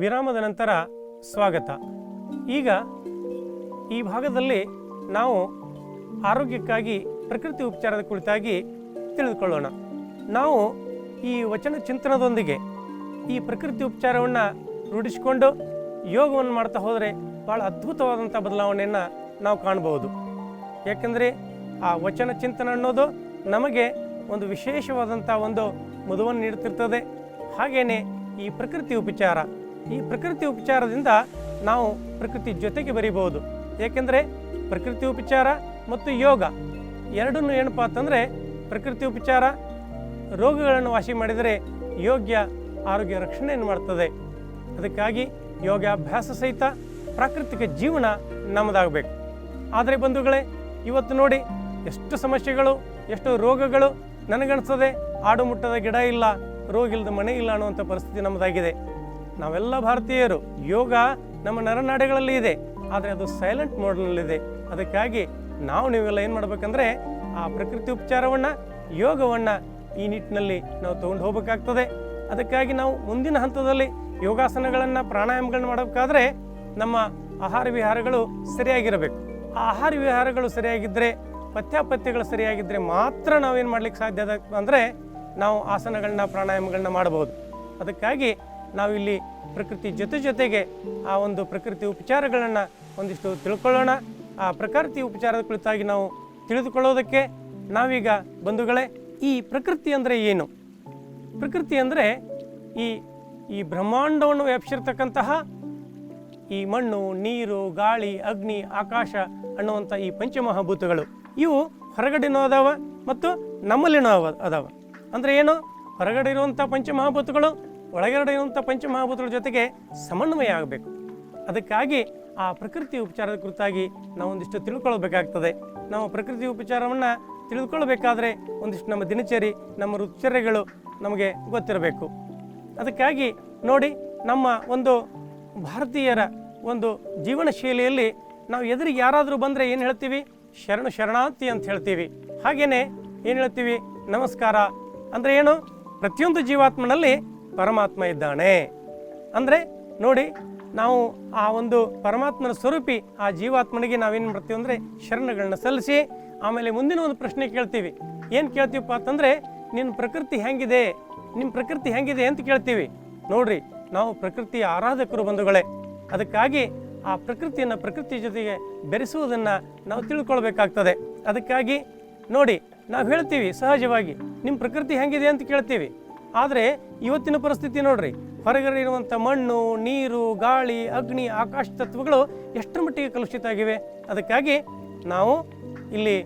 ವಿರಾಮದ ನಂತರ ಸ್ವಾಗತ. ಈಗ ಈ ಭಾಗದಲ್ಲಿ ನಾವು ಆರೋಗ್ಯಕ್ಕಾಗಿ, ಪ್ರಕೃತಿ ಉಪಚಾರದ ಕುರಿತಾಗಿ ತಿಳಿದುಕೊಳ್ಳೋಣ. ನಾವು ಈ ವಚನ ಚಿಂತನದೊಂದಿಗೆ ಈ ಪ್ರಕೃತಿ ಉಪಚಾರವನ್ನು ರೂಢಿಸಿಕೊಂಡು ಯೋಗವನ್ನು ಮಾಡ್ತಾ ಹೋದರೆ ಭಾಳ ಅದ್ಭುತವಾದಂಥ ಬದಲಾವಣೆಯನ್ನು ನಾವು ಕಾಣಬಹುದು. ಯಾಕೆಂದರೆ ಆ ವಚನ ಚಿಂತನೆ ಅನ್ನೋದು ನಮಗೆ ಒಂದು ವಿಶೇಷವಾದಂಥ ಒಂದು ಮದುವನ್ನು ನೀಡುತ್ತಿರ್ತದೆ. ಹಾಗೆಯೇ ಈ ಪ್ರಕೃತಿ ಉಪಚಾರ ಈ ಪ್ರಕೃತಿ ಉಪಚಾರದಿಂದ ನಾವು ಪ್ರಕೃತಿ ಜೊತೆಗೆ ಬರೀಬಹುದು. ಏಕೆಂದರೆ ಪ್ರಕೃತಿ ಉಪಚಾರ ಮತ್ತು ಯೋಗ ಎರಡನ್ನು ಏನಪ್ಪ ಅಂತಂದರೆ ಪ್ರಕೃತಿ ಉಪಚಾರ ರೋಗಗಳನ್ನು ವಾಸಿ ಮಾಡಿದರೆ ಯೋಗ್ಯ ಆರೋಗ್ಯ ರಕ್ಷಣೆಯನ್ನು ಮಾಡ್ತದೆ. ಅದಕ್ಕಾಗಿ ಯೋಗಾಭ್ಯಾಸ ಸಹಿತ ಪ್ರಾಕೃತಿಕ ಜೀವನ ನಮ್ಮದಾಗಬೇಕು. ಆದರೆ ಬಂಧುಗಳೇ, ಇವತ್ತು ನೋಡಿ ಎಷ್ಟು ಸಮಸ್ಯೆಗಳು, ಎಷ್ಟು ರೋಗಗಳು ನನಗನ್ನಿಸ್ತದೆ ಆಡು ಮುಟ್ಟದ ಗಿಡ ಇಲ್ಲ ರೋಗ ಇಲ್ಲದ ಮನೆ ಇಲ್ಲ ಅನ್ನುವಂಥ ಪರಿಸ್ಥಿತಿ ನಮ್ಮದಾಗಿದೆ. ನಾವೆಲ್ಲ ಭಾರತೀಯರು. ಯೋಗ ನಮ್ಮ ನರನಾಡಿಗಳಲ್ಲಿ ಇದೆ. ಆದರೆ ಅದು ಸೈಲೆಂಟ್ ಮೋಡ್ನಲ್ಲಿದೆ ಅದಕ್ಕಾಗಿ ನಾವು ನೀವೆಲ್ಲ ಏನು ಮಾಡಬೇಕಂದ್ರೆ ಆ ಪ್ರಕೃತಿ ಉಪಚಾರವನ್ನು, ಯೋಗವನ್ನು ಈ ನಿಟ್ಟಿನಲ್ಲಿ ನಾವು ತೊಗೊಂಡು ಹೋಗಬೇಕಾಗ್ತದೆ. ಅದಕ್ಕಾಗಿ ನಾವು ಮುಂದಿನ ಹಂತದಲ್ಲಿ ಯೋಗಾಸನಗಳನ್ನು, ಪ್ರಾಣಾಯಾಮಗಳನ್ನು ಮಾಡಬೇಕಾದ್ರೆ ನಮ್ಮ ಆಹಾರ ವಿಹಾರಗಳು ಸರಿಯಾಗಿರಬೇಕು. ಆ ಆಹಾರ ವಿಹಾರಗಳು ಸರಿಯಾಗಿದ್ದರೆ ಪಥ್ಯಾಪಥ್ಯಗಳು ಸರಿಯಾಗಿದ್ದರೆ ಮಾತ್ರ ನಾವೇನು ಮಾಡ್ಲಿಕ್ಕೆ ಸಾಧ್ಯ ಅದ ಅಂದರೆ ನಾವು ಆಸನಗಳನ್ನ, ಪ್ರಾಣಾಯಾಮಗಳನ್ನ ಮಾಡಬಹುದು. ಅದಕ್ಕಾಗಿ ನಾವಿಲ್ಲಿ ಪ್ರಕೃತಿ ಜೊತೆ ಜೊತೆಗೆ ಆ ಒಂದು ಪ್ರಕೃತಿ ಉಪಚಾರಗಳನ್ನು ಒಂದಿಷ್ಟು ತಿಳ್ಕೊಳ್ಳೋಣ. ಆ ಪ್ರಕೃತಿ ಉಪಚಾರದ ಕುರಿತಾಗಿ ನಾವು ತಿಳಿದುಕೊಳ್ಳೋದಕ್ಕೆ ನಾವೀಗ ಬಂಧುಗಳೇ, ಈ ಪ್ರಕೃತಿ ಅಂದರೆ ಏನು? ಪ್ರಕೃತಿ ಅಂದರೆ ಈ ಈ ಬ್ರಹ್ಮಾಂಡವನ್ನು ವ್ಯಾಪಿಸಿರ್ತಕ್ಕಂತಹ ಈ ಮಣ್ಣು, ನೀರು, ಗಾಳಿ, ಅಗ್ನಿ, ಆಕಾಶ ಅನ್ನುವಂಥ ಈ ಪಂಚಮಹಾಭೂತಗಳು. ಇವು ಹೊರಗಡೆನೂ ಅದಾವ ಮತ್ತು ನಮ್ಮಲ್ಲಿನೂ ಅವ, ಅದಾವ. ಅಂದರೆ ಏನು? ಹೊರಗಡೆ ಇರುವಂಥ ಪಂಚಮಹಾಭೂತಗಳು ಒಳಗಡೆ ಇರುವಂಥ ಪಂಚಮಹಾಭೂತಗಳ ಜೊತೆಗೆ ಸಮನ್ವಯ ಆಗಬೇಕು. ಅದಕ್ಕಾಗಿ ಆ ಪ್ರಕೃತಿ ಉಪಚಾರದ ಕುರಿತಾಗಿ ನಾವು ಒಂದಿಷ್ಟು ತಿಳ್ಕೊಳ್ಬೇಕಾಗ್ತದೆ. ನಾವು ಪ್ರಕೃತಿ ಉಪಚಾರವನ್ನು ತಿಳಿದುಕೊಳ್ಬೇಕಾದ್ರೆ ಒಂದಿಷ್ಟು ನಮ್ಮ ದಿನಚರಿ, ನಮ್ಮ ರುಚರ್ಯಗಳು ನಮಗೆ ಗೊತ್ತಿರಬೇಕು. ಅದಕ್ಕಾಗಿ ನೋಡಿ ನಮ್ಮ ಒಂದು ಭಾರತೀಯರ ಒಂದು ಜೀವನ ಶೈಲಿಯಲ್ಲಿ ನಾವು ಎದುರಿಗೆ ಯಾರಾದರೂ ಬಂದರೆ ಏನು ಹೇಳ್ತೀವಿ? ಶರಣು ಶರಣಾರ್ಥಿ ಅಂತ ಹೇಳ್ತೀವಿ. ಹಾಗೆಯೇ ಏನು ಹೇಳ್ತೀವಿ? ನಮಸ್ಕಾರ. ಅಂದರೆ ಏನು? ಪ್ರತಿಯೊಂದು ಜೀವಾತ್ಮನಲ್ಲಿ ಪರಮಾತ್ಮ ಇದ್ದಾನೆ. ಅಂದರೆ ನೋಡಿ, ನಾವು ಆ ಒಂದು ಪರಮಾತ್ಮನ ಸ್ವರೂಪಿ, ಆ ಜೀವಾತ್ಮನಿಗೆ ನಾವೇನು ಮಾಡ್ತೀವಿ ಅಂದರೆ ಶರಣಗಳನ್ನ ಸಲ್ಲಿಸಿ, ಆಮೇಲೆ ಮುಂದಿನ ಒಂದು ಪ್ರಶ್ನೆ ಕೇಳ್ತೀವಿ. ಏನು ಕೇಳ್ತೀವಪ್ಪ ಅಂತಂದರೆ ನಿನ್ನ ಪ್ರಕೃತಿ ಹೆಂಗಿದೆ? ನಿಮ್ಮ ಪ್ರಕೃತಿ ಹೆಂಗಿದೆ ಅಂತ ಕೇಳ್ತೀವಿ. ನೋಡ್ರಿ, ನಾವು ಪ್ರಕೃತಿಯ ಆರಾಧಕರು ಬಂಧುಗಳೇ. ಅದಕ್ಕಾಗಿ ಆ ಪ್ರಕೃತಿಯನ್ನು ಪ್ರಕೃತಿ ಜೊತೆಗೆ ಬೆರೆಸುವುದನ್ನು ನಾವು ತಿಳ್ಕೊಳ್ಬೇಕಾಗ್ತದೆ. ಅದಕ್ಕಾಗಿ ನೋಡಿ, ನಾವು ಹೇಳ್ತೀವಿ ಸಹಜವಾಗಿ ನಿಮ್ಮ ಪ್ರಕೃತಿ ಹೆಂಗಿದೆ ಅಂತ ಕೇಳ್ತೀವಿ. ಆದರೆ ಇವತ್ತಿನ ಪರಿಸ್ಥಿತಿ ನೋಡ್ರಿ ಹೊರಗಡೆ ಇರುವಂಥ ಮಣ್ಣು, ನೀರು, ಗಾಳಿ, ಅಗ್ನಿ, ಆಕಾಶ ತತ್ವಗಳು ಎಷ್ಟರ ಮಟ್ಟಿಗೆ ಕಲುಷಿತ ಆಗಿವೆ? ಅದಕ್ಕಾಗಿ ನಾವು ಇಲ್ಲಿ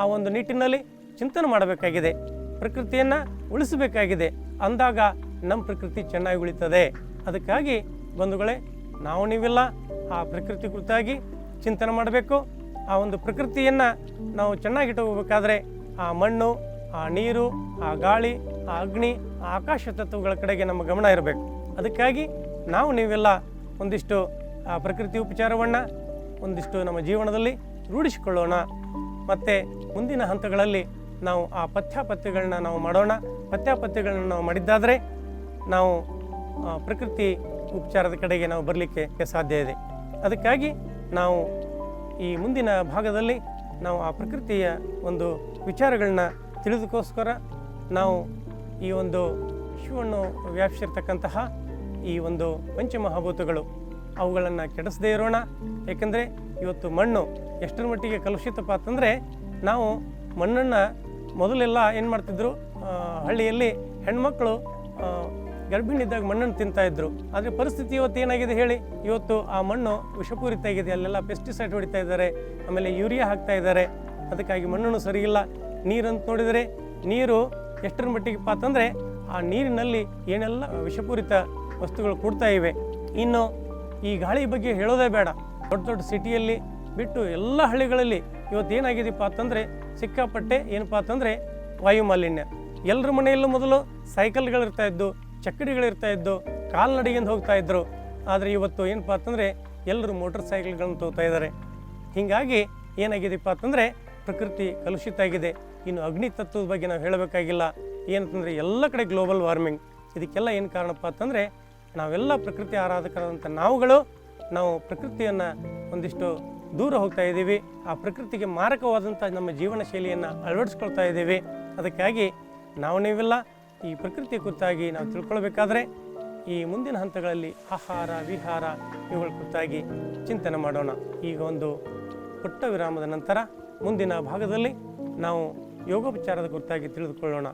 ಆ ಒಂದು ನಿಟ್ಟಿನಲ್ಲಿ ಚಿಂತನೆ ಮಾಡಬೇಕಾಗಿದೆ, ಪ್ರಕೃತಿಯನ್ನು ಉಳಿಸಬೇಕಾಗಿದೆ. ಅಂದಾಗ ನಮ್ಮ ಪ್ರಕೃತಿ ಚೆನ್ನಾಗಿ ಉಳಿತದೆ. ಅದಕ್ಕಾಗಿ ಬಂಧುಗಳೇ, ನಾವು ನೀವೆಲ್ಲ, ಆ ಪ್ರಕೃತಿ ಕುರಿತಾಗಿ ಚಿಂತನೆ ಮಾಡಬೇಕು. ಆ ಒಂದು ಪ್ರಕೃತಿಯನ್ನು ನಾವು ಚೆನ್ನಾಗಿಟ್ಟುಕೋಬೇಕಾದ್ರೆ ಆ ಮಣ್ಣು ಆ ನೀರು, ಆ ಗಾಳಿ, ಆ ಅಗ್ನಿ, ಆ ಆಕಾಶ ತತ್ವಗಳ ಕಡೆಗೆ ನಮ್ಮ ಗಮನ ಇರಬೇಕು. ಅದಕ್ಕಾಗಿ ನಾವು ನೀವೆಲ್ಲ ಒಂದಿಷ್ಟು, ಆ ಪ್ರಕೃತಿ ಉಪಚಾರವನ್ನು, ಒಂದಿಷ್ಟು ನಮ್ಮ ಜೀವನದಲ್ಲಿ ರೂಢಿಸಿಕೊಳ್ಳೋಣ. ಮತ್ತು ಮುಂದಿನ ಹಂತಗಳಲ್ಲಿ ನಾವು ಆ ಪಥ್ಯಾಪಥ್ಯಗಳನ್ನ ನಾವು ಮಾಡೋಣ. ಪಥ್ಯಾಪಥ್ಯಗಳನ್ನ ನಾವು ಮಾಡಿದ್ದಾದರೆ ನಾವು ಪ್ರಕೃತಿ ಉಪಚಾರದ ಕಡೆಗೆ ನಾವು ಬರಲಿಕ್ಕೆ ಸಾಧ್ಯ ಇದೆ. ಅದಕ್ಕಾಗಿ ನಾವು ಈ ಮುಂದಿನ ಭಾಗದಲ್ಲಿ ನಾವು ಆ ಪ್ರಕೃತಿಯ ಒಂದು ವಿಚಾರಗಳನ್ನ ತಿಳಿದಕ್ಕೋಸ್ಕರ ನಾವು ಈ ಒಂದು ವಿಶ್ವವನ್ನು ವ್ಯಾಪಿಸಿರ್ತಕ್ಕಂತಹ ಈ ಒಂದು ಪಂಚಮಹಾಭೂತಗಳು ಅವುಗಳನ್ನು ಕೆಡಿಸದೇ ಇರೋಣ. ಏಕೆಂದರೆ ಇವತ್ತು ಮಣ್ಣು ಎಷ್ಟರ ಮಟ್ಟಿಗೆ ಕಲುಷಿತಪ್ಪ ಅಂತಂದರೆ ನಾವು ಮಣ್ಣನ್ನು ಮೊದಲೆಲ್ಲ ಏನು ಮಾಡ್ತಿದ್ರು ಹಳ್ಳಿಯಲ್ಲಿ ಹೆಣ್ಮಕ್ಕಳು ಗರ್ಭಿಣಿದ್ದಾಗ ಮಣ್ಣನ್ನು ತಿಂತಾಯಿದ್ರು ಆದರೆ ಪರಿಸ್ಥಿತಿ ಇವತ್ತು ಏನಾಗಿದೆ ಹೇಳಿ? ಇವತ್ತು ಆ ಮಣ್ಣು ವಿಷಪೂರಿತ ಆಗಿದೆ. ಅಲ್ಲೆಲ್ಲ ಪೆಸ್ಟಿಸೈಡ್ ಹೊಡಿತಾ ಇದ್ದಾರೆ. ಆಮೇಲೆ ಯೂರಿಯಾ ಹಾಕ್ತಾ ಇದ್ದಾರೆ. ಅದಕ್ಕಾಗಿ ಮಣ್ಣನ್ನು ಸರಿಯಿಲ್ಲ. ನೀರಂತ ನೋಡಿದರೆ ನೀರು ಎಷ್ಟರ ಮಟ್ಟಿಗೆಪ್ಪ ಅಂತಂದರೆ ಆ ನೀರಿನಲ್ಲಿ ಏನೆಲ್ಲ ವಿಷಪೂರಿತ ವಸ್ತುಗಳು ಕೊಡ್ತಾ ಇವೆ. ಇನ್ನು ಈ ಗಾಳಿ ಬಗ್ಗೆ ಹೇಳೋದೇ ಬೇಡ. ದೊಡ್ಡ ದೊಡ್ಡ ಸಿಟಿಯಲ್ಲಿ ಬಿಟ್ಟು ಎಲ್ಲ ಹಳ್ಳಿಗಳಲ್ಲಿ ಇವತ್ತು ಏನಾಗಿದೆಯಪ್ಪ ಅಂತಂದರೆ ಸಿಕ್ಕಾಪಟ್ಟೆ ಏನಪ್ಪ ಅಂತಂದರೆ ವಾಯು ಮಾಲಿನ್ಯ ಎಲ್ಲರ ಮನೆಯಲ್ಲೂ ಮೊದಲು ಸೈಕಲ್ಗಳಿರ್ತಾ ಇದ್ದು ಚಕ್ಕಡಿಗಳಿರ್ತಾ ಇದ್ದು, ಕಾಲ್ನಡಿಗೆಯಿಂದ ಹೋಗ್ತಾ ಇದ್ರು. ಆದರೆ ಇವತ್ತು ಏನಪ್ಪ ಅಂತಂದರೆ ಎಲ್ಲರೂ ಮೋಟರ್ ಸೈಕಲ್ಗಳನ್ನು ತಗೋತಾ ಇದ್ದಾರೆ. ಹೀಗಾಗಿ ಏನಾಗಿದೆಪ್ಪ ಅಂತಂದರೆ ಪ್ರಕೃತಿ ಕಲುಷಿತ ಆಗಿದೆ. ಇನ್ನು ಅಗ್ನಿ ತತ್ವದ ಬಗ್ಗೆ ನಾವು ಹೇಳಬೇಕಾಗಿಲ್ಲ. ಏನಂತಂದರೆ ಎಲ್ಲ ಕಡೆ ಗ್ಲೋಬಲ್ ವಾರ್ಮಿಂಗ್ ಇದಕ್ಕೆಲ್ಲ ಏನು ಕಾರಣಪ್ಪ ಅಂತಂದರೆ ನಾವೆಲ್ಲ ಪ್ರಕೃತಿ ಆರಾಧಕರಾದಂಥ ನಾವುಗಳು ನಾವು ಪ್ರಕೃತಿಯನ್ನು ಒಂದಿಷ್ಟು ದೂರ ಹೋಗ್ತಾ ಇದ್ದೀವಿ. ಆ ಪ್ರಕೃತಿಗೆ ಮಾರಕವಾದಂಥ ನಮ್ಮ ಜೀವನ ಶೈಲಿಯನ್ನು ಅಳವಡಿಸ್ಕೊಳ್ತಾ ಇದ್ದೀವಿ. ಅದಕ್ಕಾಗಿ ನಾವು ನೀವೆಲ್ಲ, ಈ ಪ್ರಕೃತಿ ಕುರಿತಾಗಿ ನಾವು ತಿಳ್ಕೊಳ್ಬೇಕಾದ್ರೆ ಈ ಮುಂದಿನ ಹಂತಗಳಲ್ಲಿ ಆಹಾರ, ವಿಹಾರ ಇವುಗಳ ಕುರಿತಾಗಿ ಚಿಂತನೆ ಮಾಡೋಣ. ಈಗ ಒಂದು ಪುಟ್ಟ ವಿರಾಮದ ನಂತರ ಮುಂದಿನ ಭಾಗದಲ್ಲಿ ನಾವು ಯೋಗೋಪಚಾರದ ಕುರಿತಾಗಿ ತಿಳಿದುಕೊಳ್ಳೋಣ.